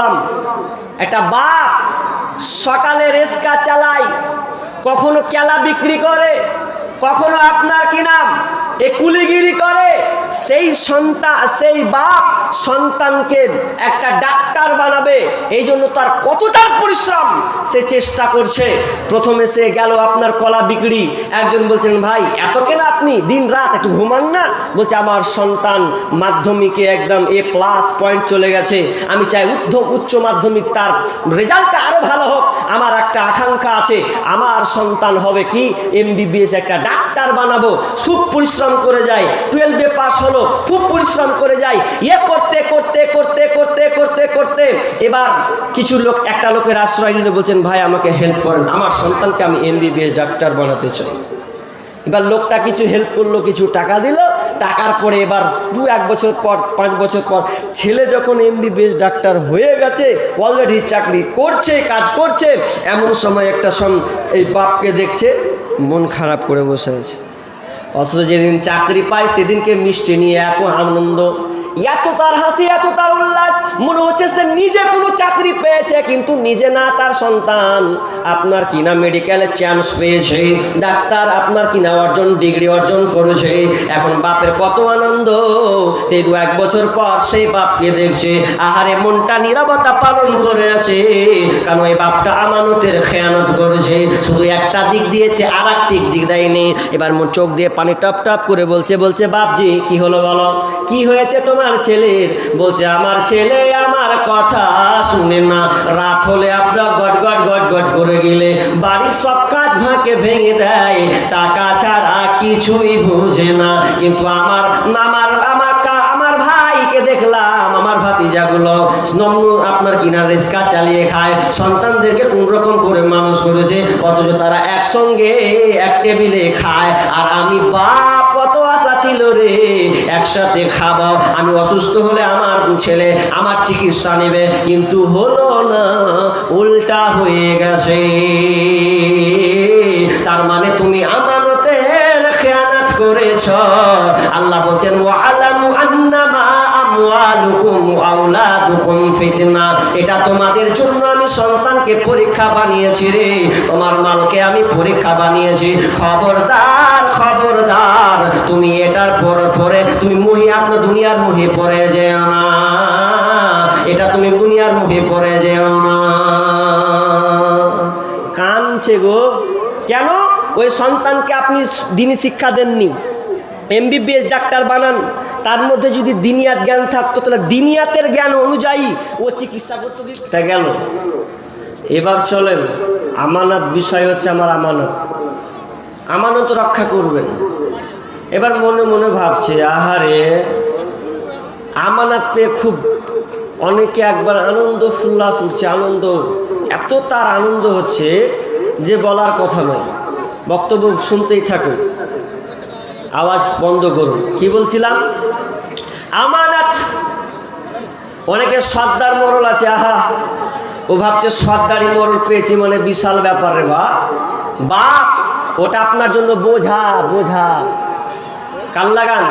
বললাম, একটা বাপ সকালে রেস্কা চালায়, কখনো কেলা বিক্রি করে, কখনো আপনার কি নাম? এ কুলিগিরি করে সেই সন্তান সেই বাপ সন্তানকে একটা ডাক্তার বানাবে। এই জন্য তার কতটার পরিশ্রম সে চেষ্টা করছে। প্রথমে সে গেল আপনার কলা বিক্রি। একজন বলছেন, ভাই, এত কেন আপনি? দিন রাত একটু ঘুমান না? বলছে, আমার সন্তান মাধ্যমিকে একদম এ প্লাস পয়েন্ট চলে গেছে। আমি চাই উদ্ধ উচ্চ মাধ্যমিক, তার রেজাল্টটা আরও ভালো হোক। আমার একটা আকাঙ্ক্ষা আছে। আমার সন্তান হবে কি? এমবিবিএস একটা ডাক্তার বানাবো। খুব পরিশ্রম করে যায়। টুয়েলভে পাস হলো, খুব পরিশ্রম করে যায় ইয়ে করতে করতে করতে করতে করতে করতে। এবার কিছু লোক, একটা লোকের আশ্রয় নিলে, বলছেন, ভাই, আমাকে হেল্প করেন। আমার সন্তানকে আমি এমবিবিএস ডাক্তার বানাতে চাই। এবার লোকটা কিছু হেল্প করল, কিছু টাকা দিল। টাকার পরে এবার দু এক বছর পর, পাঁচ বছর পর ছেলে যখন এমবিবিএস ডাক্তার হয়ে গেছে অলরেডি চাকরি করছে, কাজ করছে, এমন সময় একটা সন এই বাপকে দেখছে, মন খারাপ করে বসে আছে। অথচ যেদিন চাকরি পায় সেদিনকে মিষ্টি নিয়ে এত আনন্দ। এত তার হাসি এত তার উল্লাস। মনে হচ্ছে সে নিজে কোনো চাকরি পেয়েছে, কিন্তু নিজে না, তার সন্তান। আপনার কিনা চান্স পেয়েছে? ডাক্তার আপনার কিনা অর্জন ডিগ্রি অর্জন করেছে? এখন বাপের কত আনন্দ। দু এক বছর পর সেই বাপকে দেখছে, আহারে, মনটা নিরাপত্তা পালন করে আছে। কারণ এই বাপটা আমানতের খেয়ানত করেছে। শুধু একটা দিক দিয়েছে আর দিক দিক দেয়নি। এবার চোখ দিয়ে পানি টপ টপ করে বলছে বলছে, বাপজি, কি হলো বলো? কি হয়েছে তোমার ছেলের, বলছে, আমার ছেলে আমার কথা শুনে না। রাত হলে আপনার গট গট গট গট করে গেলে বাড়ির সব কাজ ভাঁকে ভেঙে দেয়, টাকা ছাড়া কিছুই বুঝে না। কিন্তু আমার আমার আমার আমার ভাইকে দেখলাম, আমার ভাতিজাগুলো নম্র আপনার কিনা রেস্কা চালিয়ে খায়, সন্তানদেরকে কোন রকম করে মানুষ করেছে, অথচ তারা একসঙ্গে এক টেবিলে খায়, আর আমি বাপ ছিল রে। একসাথে খাব আমি অসুস্থ হলে আমার ছেলে আমার চিকিৎসা নেবে। কিন্তু হলো না, উল্টা হয়ে গেছে। তার মানে তুমি আমানতের খেয়ানাত করেছ। আল্লাহ বলছেন, ওয়ালামু আন্নামা এটা তোমাদের জন্য আমি সন্তানকে পরীক্ষা বানিয়েছি রে। তোমার মালকে আমি পরীক্ষা বানিয়েছি। খবরদার খবরদার, তুমি এটার পর পরে, তুমি মুহি আপনার দুনিয়ার মুহে পড়ে যেও না। এটা তুমি দুনিয়ার মুহে পড়ে যেও না। কানছে গো। কেন? ওই সন্তানকে আপনি দিনই শিক্ষা দেননি। এমবিবিএস ডাক্তার বানান। তার মধ্যে যদি দিনিয়াত জ্ঞান থাকতো, তাহলে দিনিয়াতের জ্ঞান অনুযায়ী ও চিকিৎসা করতো তা গেল। এবার চলেন, আমানত বিষয় হচ্ছে আমার আমানত। আমানত রক্ষা করবেন। এবার মনে মনে ভাবছে, আহারে, আমানত পেয়ে খুব অনেকে একবার আনন্দ ফুল্লাস উঠছে আনন্দ। এত তার আনন্দ হচ্ছে যে বলার কথা নয়। বক্তব্য শুনতেই থাকুন। আওয়াজ বন্ধ করুন। কি বলছিলাম? আমানত। অনেকে সর্দার মরল আছে, আহা। ও ভাবছে সর্দারি মরল পেয়েছি মানে বিশাল ব্যাপার রে বা ওটা আপনার জন্য বোঝা বোঝা। কান লাগান,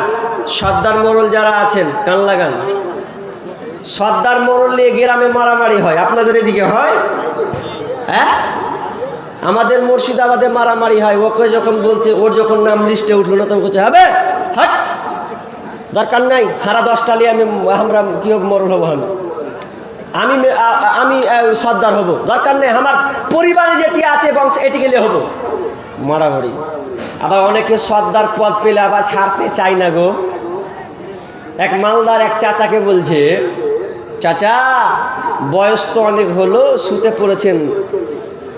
সর্দার মোড়ল যারা আছেন, কান লাগান। সর্দার মোড়ল নিয়ে গ্রামে মারামারি হয়, আপনাদের এদিকে হয়? হ্যাঁ? আমাদের মুর্শিদাবাদে মারামারি হয়, ওকে যখন বলছে, ওর যখন নাম লিস্টে উঠল না তখন বলছে হবে হট! দরকার নাই হারা দশটা নিয়ে আমি, আমরা কি হোক মরল হব আমি? আমি আমি সর্দার হব। দরকার নেই, আমার পরিবারে যেটি আছে, বংশ এটি গেলে হব। মারামারি। আবার অনেকে সর্দার পদ পেলে আবার ছাড়তে চায় না গো। এক মালদার এক চাচাকে বলছে, চাচা, বয়স তো অনেক হলো, শুতে পড়েছেন।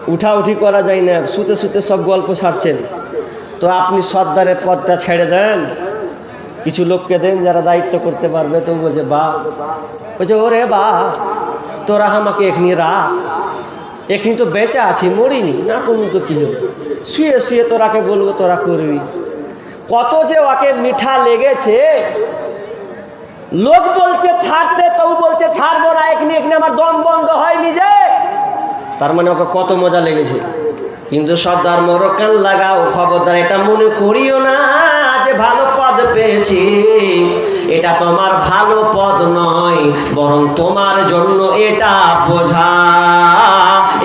উঠাউঠি করা যায় না, শুতে শুতে সব গল্প ছাড়ছেন তো আপনি সর্দারের পদটা ছেড়ে দেন, কিছু লোককে দেন যারা দায়িত্ব করতে পারবে তো বলছে, বা। বলছে, ওরে বা, তোরা আমাকে এখানে রাখ। এখানে তো বেঁচে আছি, মরিনি, না কোনো তো কী হবে? শুয়ে শুয়ে তোরাকে বলব, তোরা করবি। কত যে ওকে মিঠা লেগেছে, লোক বলছে, ছাড়তে, তবু বলছে, ছাড়বো না, এখানে এখানে আমার দম বন্ধ হয়নি তার মানে ওকে কত মজা লেগেছে। কিন্তু সর্দার মরকান লাগাও খবরদার, এটা মনে করিও না যে ভালো পদ পেয়েছি। এটা তোমার ভালো পদ নয়, বরং তোমার জন্য এটা বোঝা।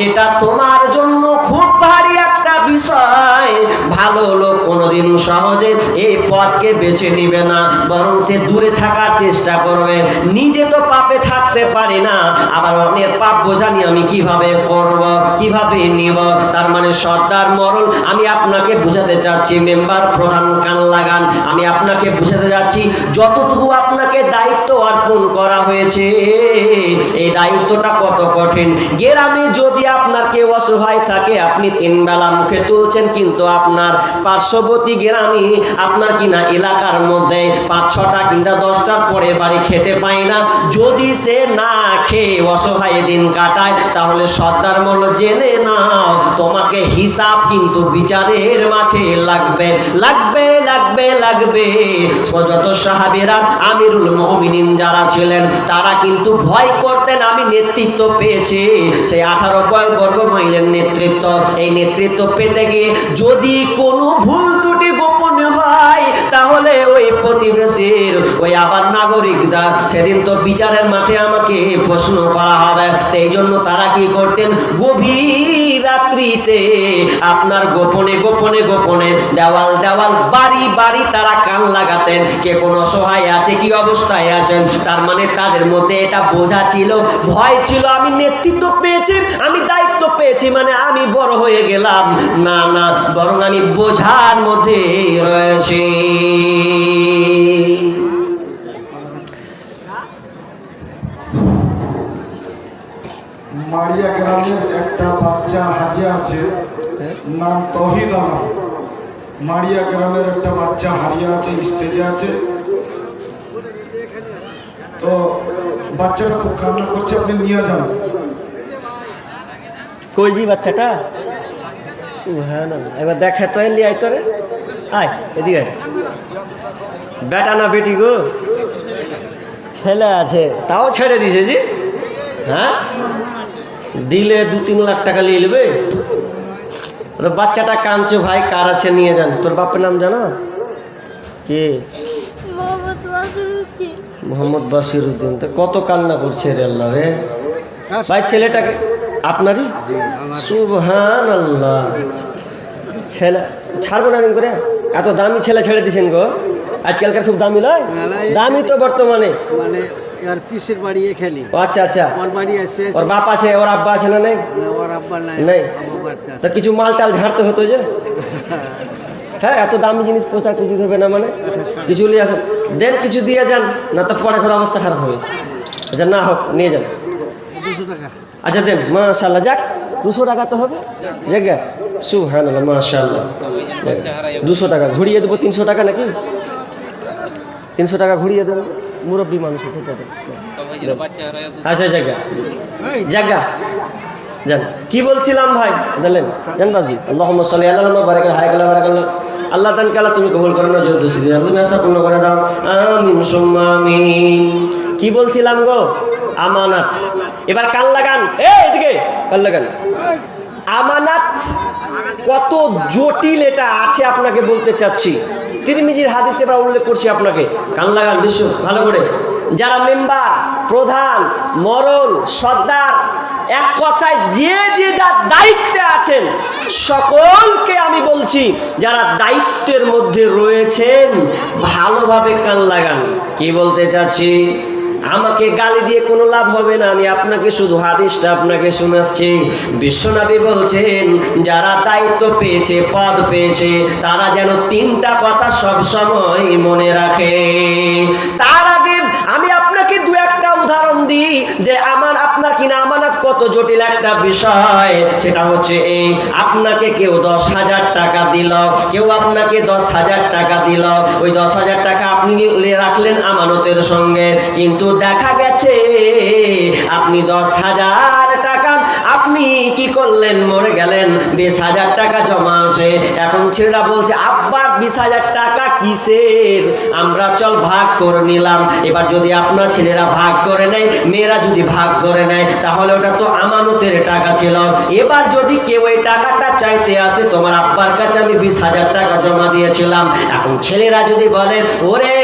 এটা তোমার জন্য খুব ভারী একটা বিষয়। ভালো লোক কোনোদিন সহজে এই পথকে বেছে নিবে না, বরং সে দূরে থাকার চেষ্টা করবে। নিজে তো পাপে থাকতে পারি না আবার অন্যের পাপ বোঝা নিয়ে আমি কীভাবে করব, কীভাবে নিব? তার মানে সর্দার মরণ, আমি আপনাকে বুঝাতে চাচ্ছি, মেম্বার প্রধান কান লাগান, আমি আপনাকে বুঝাতে যাচ্ছি যতটুকু আপনাকে দায়িত্ব অর্পণ করা হয়েছে, এই দায়িত্বটা কত কঠিন? গ্রামে যদি আপনার কেউ অসহায় থাকে, আপনি তিন বেলা মুখে তুলছেন, কিন্তু আপনার পার্শ্ববর্তী গ্রামে আপনার কিনা এলাকার মধ্যে পাঁচ ছটা কিংবা দশটার পরে বাড়ি খেতে পায় না। যদি সে না খেয়ে অসহায় দিন কাটায়, তাহলে সর্দার মল জেনে নাও, তোমাকে হিসাব কিন্তু বিচারের মাঠে লাগবে। লাগবে লাগবে লাগবে। যত সাহাবেরা, আমিরুল মমিনিন যারা ছিলেন, তারা কিন্তু ভয় করতেন, আমি নেতৃত্ব পেয়েছি। সেই আঠারো বর্গ মাইলের নেতৃত্ব, এই নেতৃত্ব পেতে গিয়ে যদি কোনো ভুল গোপন হয়, তাহলে ওই প্রতিবেশীর, ওই আবার নাগরিকরা সেদিন তো বিচারের মাঠে আমাকে প্রশ্ন করা হবে। এই জন্য তারা কি করতেন? গভীর রাত্রিতে আপনার গোপনে গোপনে গোপনে দেওয়াল দেওয়াল, বাড়ি বাড়ি তারা কান লাগাতেন। কে কোন অসহায় আছে, কি অবস্থায় আছেন? তার মানে তাদের মধ্যে এটা বোঝা ছিল, ভয় ছিল, আমি নেতৃত্ব পেয়েছি, আমি দায়িত্ব পেয়েছি মানে আমি বড় হয়ে গেলাম। না না, বরং আমি বোঝার মধ্যে রয়েছি। মারিয়া গ্রামের একটা বাচ্চা হারিয়ে আছে, নাম তহিদ আলম মারিয়া গ্রামের একটা বাচ্চা হারিয়ে আছে, স্টেজে আছে। তো বাচ্চাটা খুব কান্না করছে, আপনি নিয়ে যান। কই জি বাচ্চাটা। এবার দেখে তো এলি আয় তোরে। আয়, এদিকে। বেটা না বেটি গো? ছেলে আছে, তাও ছেড়ে দিছে জি? হ্যাঁ? দিলে দু তিন লাখ টাকা নিয়ে নেবে? বাচ্চাটা কাঁদছে ভাই কার আছে নিয়ে যান। তোর বাপের নাম জানো? কে? মোহাম্মদ বাসির উদ্দিন তো কত কান্না করছে রে আল্লাহ রে? ভাই ছেলেটাকে আপনারই? সুবহান আল্লাহ ছেলে ছাড়বো না করে? এত দামি ছেলে ছেড়ে দিছেন গো। আজকালকার খুব দামি নয়? দামি তো বর্তমানে। মানে এর পিসের বাড়ি এখানে আচ্ছা আচ্ছা ওর বাড়ি আছে ওর বাপ আছে ওর আব্বা আছে না নেই ওর আব্বা নাই নেই। তা কিছু মাল টাল ঝাড়তে হতো যে হ্যাঁ এত দামি জিনিস পোশাক কিছু দেবে না মানে কিছু নিয়ে আসেন দেন কিছু দিয়ে যান না তো পরে ঘরে অবস্থা খারাপ হবে আচ্ছা না হোক নিয়ে যান আচ্ছা দেন মাশাল্লাহ যাক দুশো টাকা তো হবে জায়গা সুহান মাশাল্লাহ দুশো টাকা ঘুরিয়ে দেবো তিনশো টাকা নাকি তিনশো টাকা ঘুরিয়ে দেন মুরব্বী মানুষ আছে তাদের। আচ্ছা জায়গা। জায়গা। যান কি বলছিলাম ভাই? জানলেন? জান বাবজি। আল্লাহ সাল্লি আল্লাহ বারাকাল হায় কালা বারাকাল্লাহ আল্লাহ তান কালা তুমি কবুল করো না যেহেতু সিদ্ধি তুমি আশা পূর্ণ করে দাও। আমিন সুম্মা কি বলছিলাম গো? আমানাত। এবার কান লাগান। এ এদিকে। কান লাগান। আমানাত কত জটিল এটা আছে আপনাকে বলতে চাচ্ছি। তিরমিজির হাদিসে আমরা উল্লেখ করছি আপনাকে। কান লাগান, বিশ্ব, ভালো করে। যারা মেম্বার, প্রধান, মরল, সর্দার, এক কথায় যে যে যার দায়িত্বে আছেন, সকলকে আমি বলছি, যারা দায়িত্বের মধ্যে রয়েছেন, ভালোভাবে কান লাগান। কি বলতে চাচ্ছি? আমাকে গালি দিয়ে কোনো লাভ হবে না। আমি আপনাকে শুধু হাদিসটা আপনাকে শোনাচ্ছি। বিশ্বনবী বলছেন, যারা দায়িত্ব পেয়েছে, পদ পেয়েছে, তারা যেন তিনটা কথা সব সময় মনে রাখে। তার আগে আমি আপনাকে দু একটা উদাহরণ যে আমার আপনার কিনা আমানত কত জটিল একটা বিষয়, সেটা হচ্ছে এই, আপনাকে কেউ দশ হাজার টাকা দিল, কেউ আপনাকে দশ হাজার টাকা দিল, ওই দশ হাজার টাকা আপনি রাখলেন আমানতের সঙ্গে, কিন্তু দেখা গেছে আপনি দশ হাজার টাকা আপনি কি করলেন, মরে গেলেন, বিশ হাজার টাকা জমা আছে, এখন ছেলেরা বলছে আব্বার বিশ হাজার টাকা কিসের? আমরা চল ভাগ করে নিলাম। এবার যদি আপনার ছেলেরা ভাগ করে নেয়, মেয়েরা যদি ভাগ করে নেয়, তাহলে ওটা তো আমানতের টাকা ছিল। এবার যদি কেউ এই টাকাটা চাইতে আসে, তোমার আব্বার কাছে আমি বিশ হাজার টাকা জমা দিয়েছিলাম। এখন ছেলেরা যদি বলে, ওরে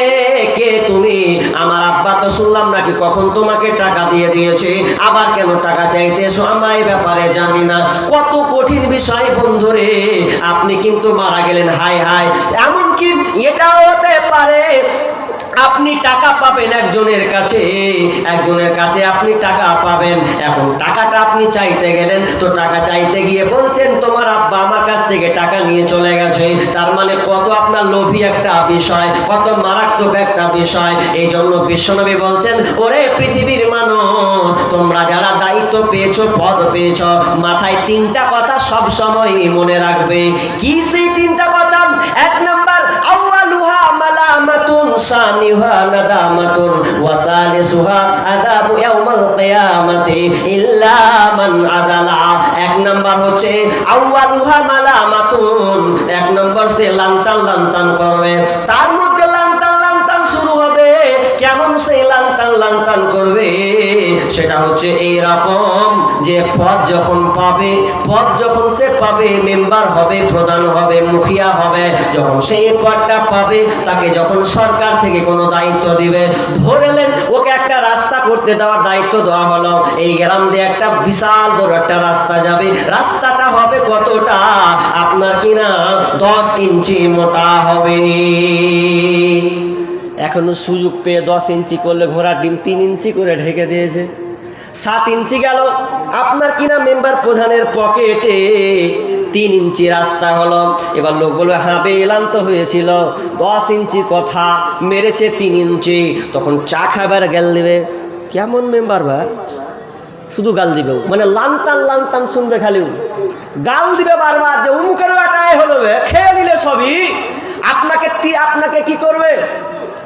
কে তুমি? আমার আব্বা তো শুনলাম নাকি কখন তোমাকে টাকা দিয়ে দিয়েছে? আবার কেন টাকা চাইতেছো? আমরা এই ব্যাপারে জানি না। কত কঠিন বিষয় বন্ধুরে, আপনি কিন্তু মারা গেলেন হাই হাই এমনকি এটাও হতে পারে আপনি টাকা পাবেন একজনের কাছে একজনের কাছে আপনি টাকা পাবেন। এখন টাকাটা আপনি চাইতে গেলেন, তো টাকা চাইতে গিয়ে বলছেন, তোমার আব্বা আমার কাছ থেকে টাকা নিয়ে চলে গেছে। তার মানে কত আপনার লোভী একটা বিষয়, কত মারাত্মক একটা বিষয়। এই জন্য বিশ্বনবী বলছেন, ওরে পৃথিবীর মানুষ, তোমরা যারা দায়িত্ব পেয়েছ, পদ পেয়েছ, মাথায় তিনটা কথা সব সময় মনে রাখবে। কি সেই তিনটা সানিহা নাদামাতুন ওয়া সালিসুহা আযাবু ইয়াউমাল কিয়ামাতি ইল্লা মান এক নাম্বার হচ্ছে আউয়ালুহা মালামাতুন। এক নাম্বার সে লান্তান লান্তান করবে। তার মধ্যে লান্তান লান্তান শুরু হবে। কেমন সে লান্তান লান্তান করবে? সেটা হচ্ছে এই রকম যে পদ যখন পাবে, পদ যখন সে পাবে, মেম্বার হবে, প্রধান হবে, মুখিয়া হবে, যখন সেই পদটা পাবে, তাকে যখন সরকার থেকে কোনো দায়িত্ব দিবে ধরেলেন ওকে একটা রাস্তা করতে দেওয়ার দায়িত্ব দেওয়া হলো, এই গ্রাম দিয়ে একটা বিশাল বড় একটা রাস্তা যাবে, রাস্তাটা হবে কতটা? আপনার কিনা দশ ইঞ্চি মোটা হবে। এখনও সুযোগ পেয়ে দশ ইঞ্চি করলে ঘোড়ার ডিম তিন ইঞ্চি করে ঢেকে দিয়েছে। সাত ইঞ্চি গেল। আপনার কিনা মেম্বার প্রধানের পকেটে? তিন ইঞ্চি রাস্তা হলো। এবার লোক বলবে হ্যাঁ বে তো হয়েছিল। দশ ইঞ্চি কথা, মেরেছে তিন ইঞ্চি। তখন চা খাবার গেল দেবে। কেমন মেম্বার বা? শুধু গাল দিবে মানে লানতান লানতান শুনবে খালি গাল দিবে বারবার যে, উমুকের বেটায় হলো খেয়ে নিলে সবই। আপনাকে আপনাকে কি করবে?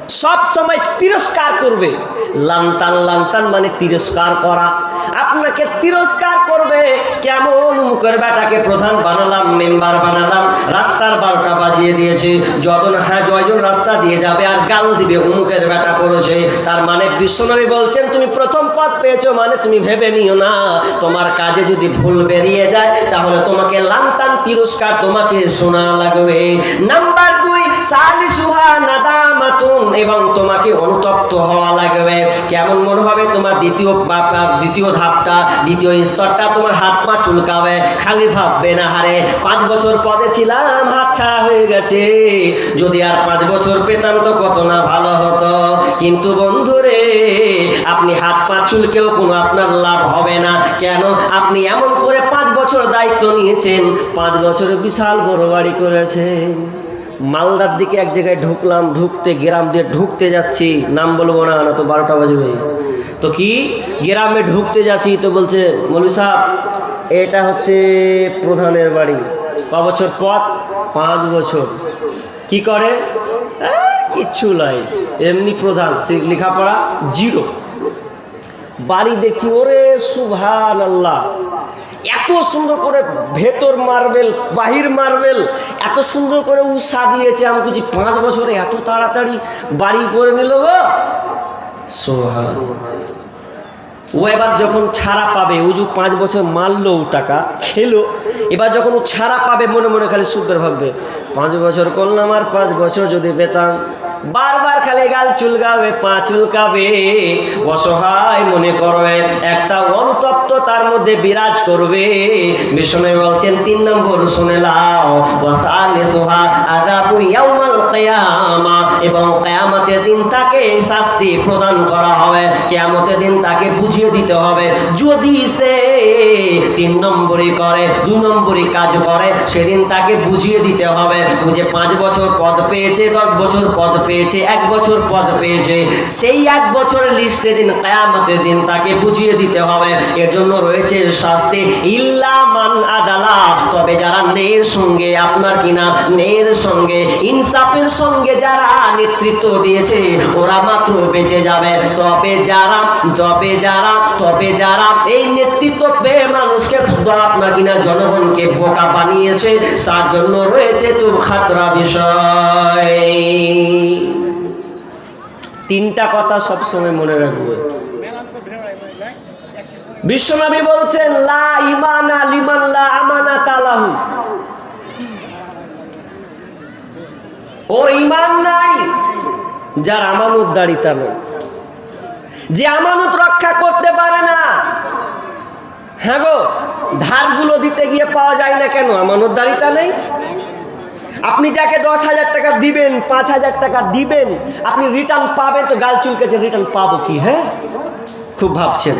সব সময় তিরস্কার করবে। লাংতান লাংতান মানে তিরস্কার করা। আপনাকে তিরস্কার করবে। কেমন মুখের বেটাকে প্রধান বানালাম, মেম্বার বানালাম, রাস্তার বারোটা বাজিয়ে দিয়েছে। যতন হ্যাঁ জয়জন রাস্তা দিয়ে যাবে আর গাল দিবে উমুকের বেটা করেছে। তার মানে বিশ্বনবী বলছেন, তুমি প্রথম পদ পেয়েছ মানে তুমি ভেবে নিও না। তোমার কাজে যদি ভুল বেরিয়ে যায়, তাহলে তোমাকে লানতান তিরস্কার তোমাকে শোনা লাগবে। নাম্বার দুই, সালিসুহা নাদামাতুন এবং তোমাকে অনুতপ্ত হওয়া লাগবে। কেমন মনে হবে? তোমার দ্বিতীয় বা- বা- ধাপটা দ্বিতীয় স্তরটা তোমার হাত পা চুলকাবে, খালি ভাববে না হারে। পাঁচ বছর পদে ছিলাম, হাত ছাড়া হয়ে গেছে। যদি আর পাঁচ বছর পেতাম তো কত না ভালো হতো। কিন্তু বন্ধুরে, আপনি হাত পা চুলকেও কোনো আপনার লাভ হবে না। কেন? আপনি এমন করে পাঁচ বছর দায়িত্ব নিয়েছেন, পাঁচ বছর বিশাল বড় বাড়ি করেছেন। মালদার দিকে এক জায়গায় ঢুকলাম, ঢুকতে গ্রাম দিয়ে ঢুকতে যাচ্ছি, নাম বলব না না তো বারোটা বাজবে। তো কি? গ্রামে ঢুকতে যাচ্ছি, তো বলছে, মৌলী সাহেব, এটা হচ্ছে প্রধানের বাড়ি। ক বছর পর? পাঁচ বছর। কি করে? কিচ্ছু নাই। এমনি প্রধান লেখাপড়া জিরো। বাড়ি দেখছি, ওরে সুভান আল্লাহ এত সুন্দর করে ভেতর মার্বেল, বাহির মার্বেল এত সুন্দর করে উ সাজিয়েছে আমি বলছি, পাঁচ বছরে এত তাড়াতাড়ি বাড়ি করে নিল গো? ও এবার যখন ছাড়া পাবে, ও যে পাঁচ বছর মারলো ও টাকা খেলো, এবার যখন ও ছাড়া পাবে, মনে মনে খালি সুন্দর ভাববে, পাঁচ বছর করলাম আর পাঁচ বছর যদি পেতাম, বারবার খালি গাল চুলকাবে, পা চুলকাবে। অসহায় মনে করবে, একটা অনুতপ্ত তার মধ্যে বিরাজ করবে। বিষ্ণু বলছেন, তিন নম্বর শুনে এবং কিয়ামতের দিন তাকে শাস্তি প্রদান করা হবে। কিয়ামতের দিন তাকে বুঝিয়ে দিতে হবে। যদি সে তিন নম্বরই করে, দু নম্বরই কাজ করে, সেদিন তাকে বুঝিয়ে দিতে হবে। বুঝে পাঁচ বছর পদ পেয়েছে, দশ বছর পদ পেয়েছে, এক বছর পদ পেয়েছে, সেই এক বছরের লিস্টে দিন, কেয়ামতের দিন তাকে বুঝিয়ে দিতে হবে। এর জন্য রয়েছে শাস্তি, ইল্লা মান তবে যারা নের সঙ্গে আপনার কিনা নের সঙ্গে, ইনসাফের সঙ্গে যারা নেতৃত্ব দিয়েছে, ওরা মাত্র বেঁচে যাবে। তবে যারা তবে যারা তবে যারা এই নেতৃত্ব পেয়ে মানুষকে আপনার কিনা জনগণকে বোকা বানিয়েছে, তার জন্য রয়েছে তো খাতরা বিষয়। তিনটা কথা সবসময় মনে রাখব। বিশ্বনবী বলছেন, লা ইমানা লিমান লা আমানা তালাহু ওর ইমান নাই, যার আমানত দাঁড়িতা নয় যে আমানত রক্ষা করতে পারে না হ্যাঁ গো, ধারগুলো দিতে গিয়ে পাওয়া যায় না কেন? আমানত দাঁড়িতা নেই। আপনি যাকে দশ হাজার টাকা দিবেন, পাঁচ হাজার টাকা দিবেন, আপনি রিটার্ন পাবেন, তো গাল চুলকেছে রিটার্ন পাবো কি হ্যাঁ? খুব ভাবছেন।